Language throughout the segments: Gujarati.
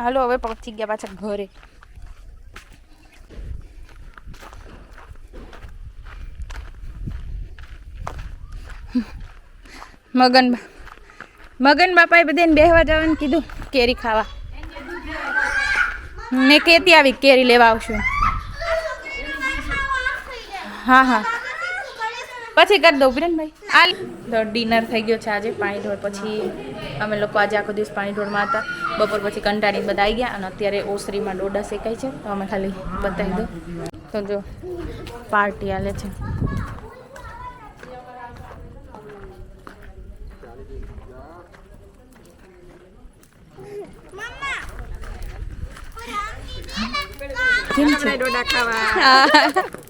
હાલો હવે પહોંચી ગયા પાછા ઘરે. મગન મગન બાપાએ બધાને બેહવા જવાનું કીધું કેરી ખાવા. મેં કેતી આવી કેરી લેવા આવશું. હા હા. પછી કરી દઉં બિરનભાઈ આ તો ડિનર થઈ ગયો છે આજે પાણી ઢોળ પછી અમે લોકો આજે આખો દિવસ પાણી ઢોળમાં હતા. બપોર પછી કંટાળી બધા આવી ગયા અને અત્યારે ઓસરીમાં ડોડા શેકાય છે. તો અમે ખાલી બતાવી દો તો જો પાર્ટી આલે છે. કેમ છે. ડોડા ખાવા.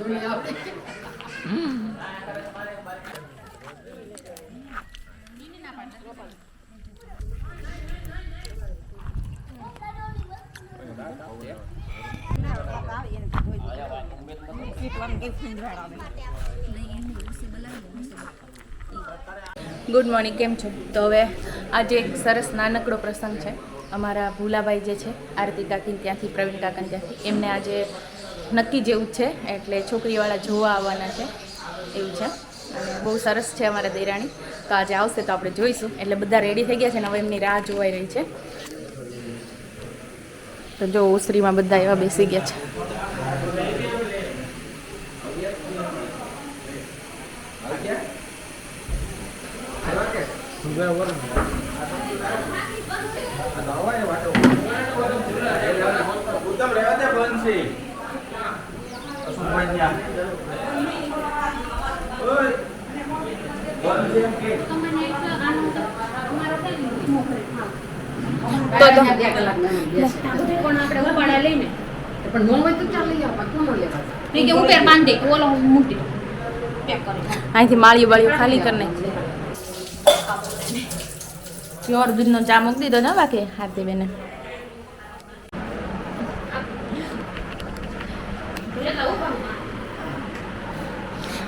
ગુડ મોર્નિંગ, કેમ છો? તો હવે આજે એક સરસ નાનકડો પ્રસંગ છે. અમારા ભૂલાભાઈ જે છે, આરતી કાકી, ત્યાંથી પ્રવીણ કાકા ત્યાંથી. એમને આજે નક્કી જેવું જ છે, એટલે છોકરીવાળા જોવા આવવાના છે, એવું છે. અને બહુ સરસ છે અમારા દેરાણી. તો આજે આવશે તો આપણે જોઈશું. એટલે બધા રેડી થઈ ગયા છે ને હવે એમની રાહ જોવાઈ રહી છે. તો જો ઓસરીમાં બધા એવા બેસી ગયા છે. ઉત્તમ છે અશુભાઈ ઓય બંધ છે એમ કે તો તો પણ નો હોય તો ચાલ લેવા. કે બાંધી દે ઓલો મૂકી દઉં. પેક કરી અહીંથી માળીઓ બાળીઓ ખાલી કરી નાખી. પ્યોર દૂધનો ચા મૂકી દીધો ને બાકી હાથી બેને.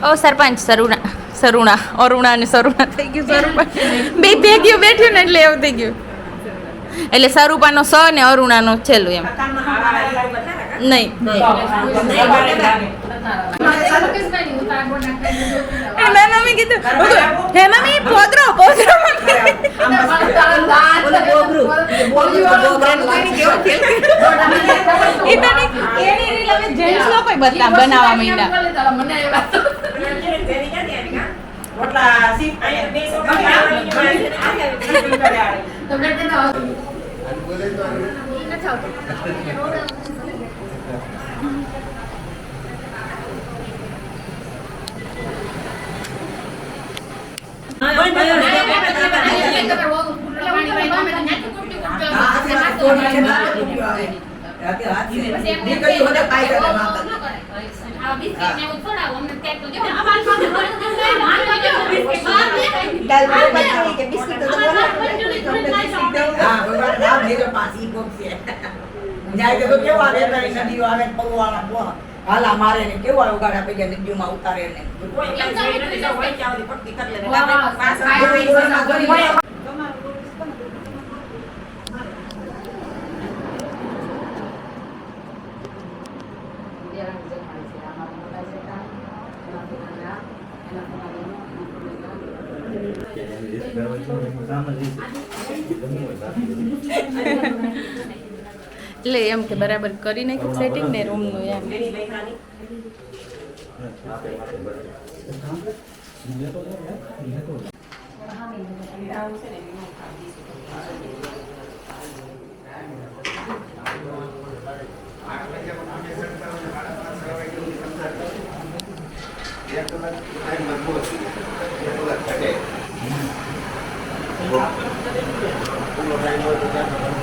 ઓ સરપંચ સરુણા સરુણા અરુણા ને સરુણા થઈ ગયું સરુપા. બે ભેગ્યું બેઠ્યું ને એટલે એવું થઈ ગયું. એટલે સરુપાનો સ ને અરુણાનો છેલ્લું એમ. નહીં. હે મેં મમ્મી કીધું હે મમ્મી પોદરો પોદરો જેન્ટ્સ લોકોય બનાવવા માંડ્યા ઓટલા સીટ અહીંયા બે છોકરી હાલા મારે ને કેવું આવ્યું ગાડા પૈકી નદીમાં ઉતારે ને એટલે એમ કે બરાબર કરી નાખ્યું સેટિંગ ને રૂમનું એમ. થોડીક Bộ ấm cho đêm.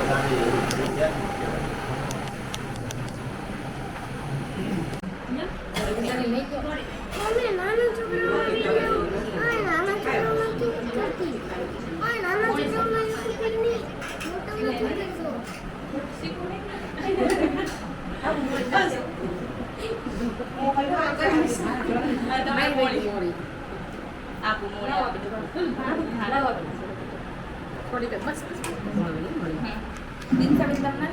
Bien, sabes,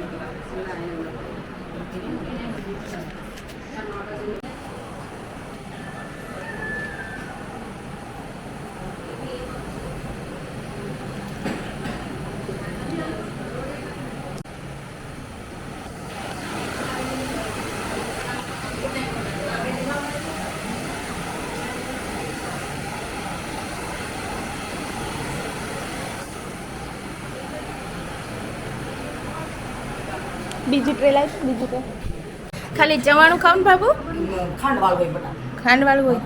બીજી ટ્રેલ આવી બીજું કે ખાલી ચવાણું ખાવ ને બાબુ ખાંડ વાળું હોય બટા. ખાંડવાળું હોય.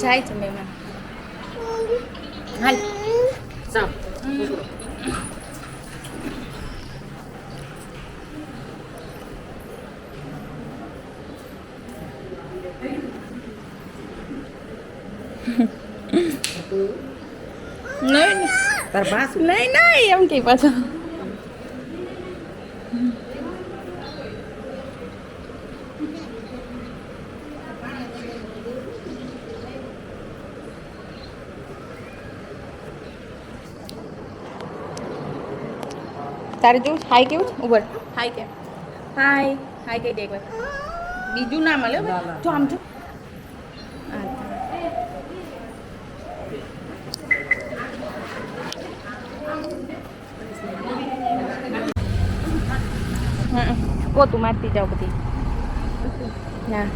જાય છે મહેમાન. હાલ ચાલ નહીં તાર ભાસ નહીં નહીં એમ કે પાછો. તારે જોઉં હાય કેવું છે? ઉભર. હાય કે હાય હાય કહી દે એકવાર. બીજું ના મળે જો આમ જો આ. હમ. પોતું મારતી જાઓ બધી. ના.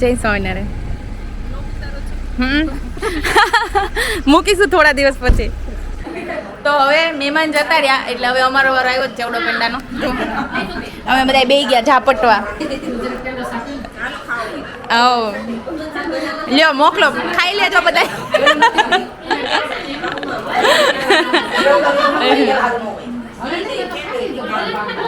જય સ્વામિનારાયણ. હમ? મૂકીશું થોડા દિવસ પછી. તો હવે મહેમાન જતા રહ્યા એટલે હવે અમારો વારો આવ્યો જ ચેવડો પેંડાનો. અમે બધા બે ગયા ઝાપટવા. ઓ લ્યો મોકલો. ખાઈ લેજો બધા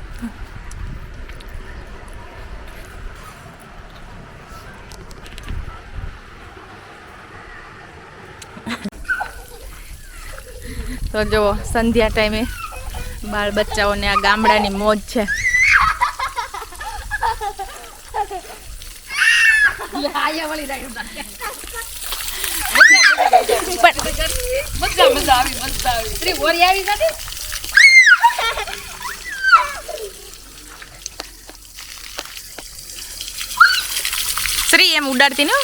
તો જો સંધ્યા ટાઈમે બાળ બચ્ચાઓને આ ગામડાની મોજ છે. શ્રી એમ ઉડાડતી ને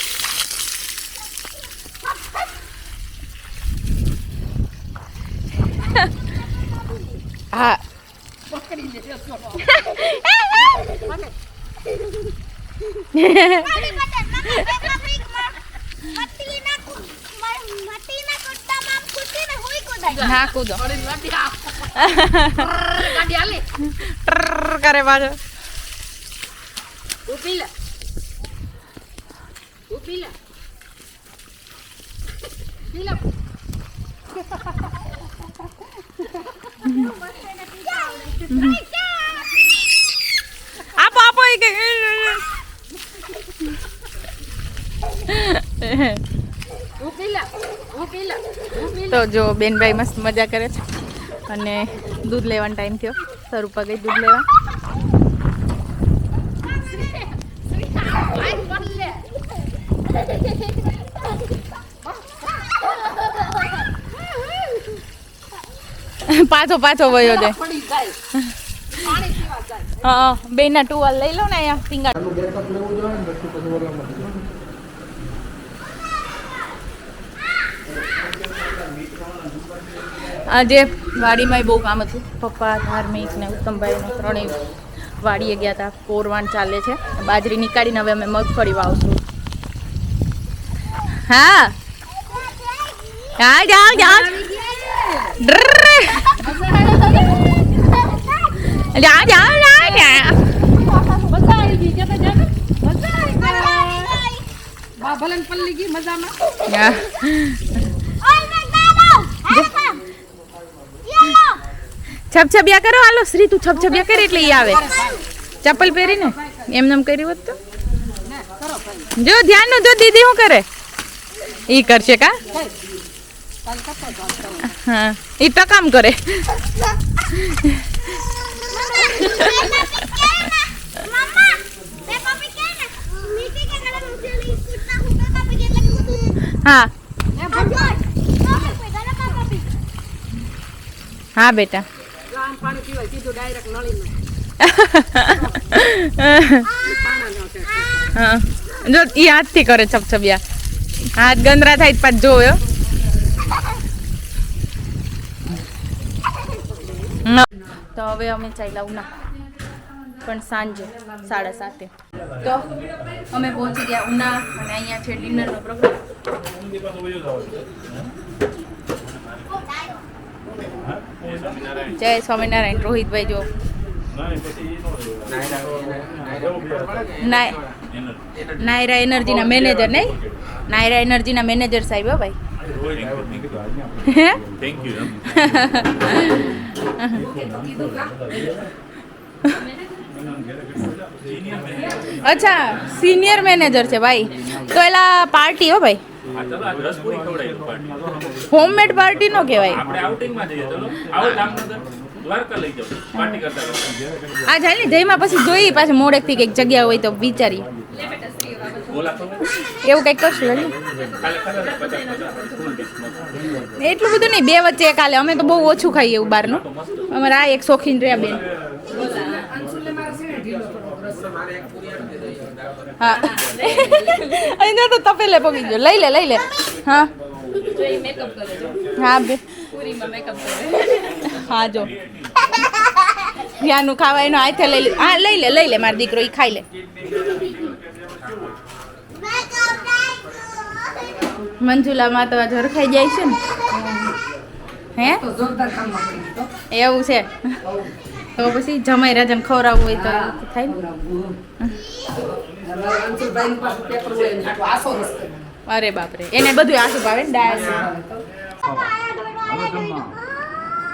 હા કૂદો ગાડી હાલે ટ્રર કરે પાછો ઊભી લે પી લે પી લે આપો આપો એ કે તું જો, બેનભાઈ મસ્ત મજા કરે છે. અને દૂધ લેવાનો ટાઈમ થયો. સ્વરૂપા ગઈ દૂધ લેવા આઈ પડ લે પાછો પાછો વયો જાય. હા બેના ટુવાલ લઈ લો ને અહીંયા પિંગા આજે વાડીમાં બહુ કામ હતું. પપ્પા ધાર્મિક ને ઉત્તમભાઈ ને ત્રણેય વાડીએ ગયા હતા કોરવાણ ચાલે છે. બાજરી નીકાળીને હવે અમે મગફળી વાવશું. હા. હા જાઓ જાઓ. ડ્રર. જાઓ જાઓ જાઓ જાઓ બા ભલે ને પલ્લી ગઈ મજામાં હા. છબછબિયા કરો હાલો શ્રી તું છબછબિયા કરે એટલે ઈ આવે ચપ્પલ પહેરીને એમનેમ કર્યું હોત તો જો ધ્યાનનું જો દીદી શું કરે ઈ કરશે કા હા એ તો કામ કરે. હા. હા, બેટા. જો, ઈ હાથથી કરે છબછબિયા હાથ ગંદરા થાય પાછ જોયો તો હવે અમે ચાલ્યા ઉના. પણ સાંજે, સાડા સાતે. તો અમે પહોંચી ગયા ઉના અને અહીંયા છે ડિનરનો પ્રોગ્રામ જય સ્વામિનારાયણ, રોહિતભાઈ જો નાય નાયરા એનર્જીના મેનેજર નહીં? નાયરા એનર્જીના મેનેજર સાહેબ હો ભાઈ. હે થેન્ક યુ અચ્છા સિનિયર મેનેજર છે ભાઈ. તો એલા પાર્ટી હો ભાઈ. હોમમેડ પાર્ટી નો કહેવાય. આ જાય ને જઈમાં પછી જોઈએ પાછું મોડેકથી કંઈક જગ્યા હોય તો ખબર એવું કંઈક કરશું એટલે બધું નહીં, બે વચ્ચે કાલે. અમે તો બહુ ઓછું ખાઈએ એવું બહારનું. અમારે આ એક શોખીન રહ્યા બેન. હા. અહીંયા તો તપેલે પગી ગયો. લઈ લે લઈ લે. હા. હા, બે. હા, જો. ત્યાંનું ખાવા એનો હાથે લઈ લે. હા, લઈ લે લઈ લે. મારો દીકરો એ ખાઈ લે. મંજુલામાં તો આ ઝરખાઈ જાય છે ને? હે? એવું છે? તો પછી જમાઈ રાજાને ખવડાવવું હોય તો થાય ને. અરે બાપરે એને બધું આસુ ભાવે ને ડાયસ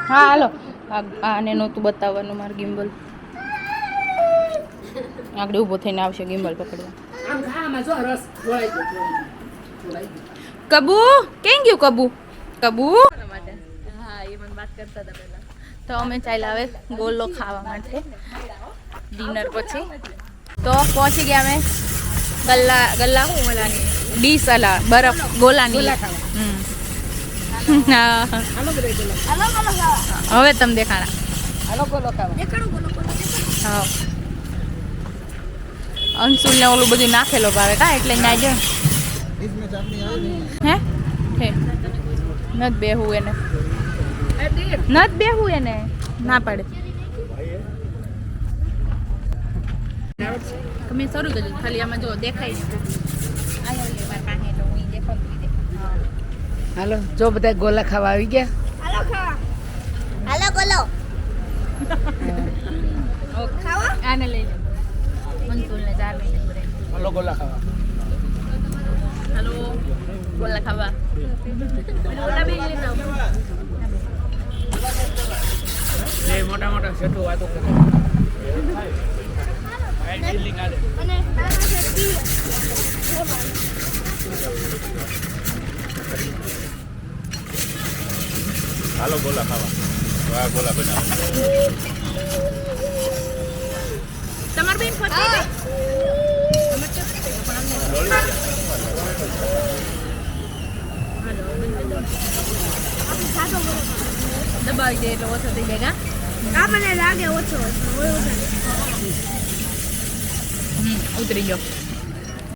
હા હાલો. આને નહોતું બતાવવાનું મારું ગિમ્બલ. આગળ ઊભો થઈને આવશે ગિમ્બલ પકડવા. આમ જો રસ કબુ કેમ ગયું કબુ કબુ હા એ મને વાત કરતા હતા પહેલા. તો અમે ચાલ્યા આવે ગોલો ખાવા માટે. ડિનર પછી. તો પહોંચી ગયા અમે ગલ્લા ગલ્લા હું ઓલાની? ડીશ અલા બરફ ગોલાની. હવે તમે દેખાણા. અંશુલ ને ઓલું બધું નાખેલો ભાવે. કા એટલે ના જ. હે? હે. નત બેહું એને. નત બેહું એને. ના પાડે. તમે શરૂ કર્યું ખાલી આમાં જો દેખાય. હાલો જો બધા ગોલા ખાવા આવી ગયા? હાલો ગોલો. આને લઈ લે. મંતુલ ને ચાર લઈ લે. હાલો ગોલા ખાવા. હલો ગોલા ખાવા ગોલા બે લઈને આવો બે મોટા મોટા સેટુ વાતો કરે. હાલો ગોલા ખાવા. ગોલા બનાવો. તમાર બેન ફરતી દબાવી દે એટલે ઓછો થઈ જાય આ મને લાગે ઓછો. હમ ઉતરી ગયો.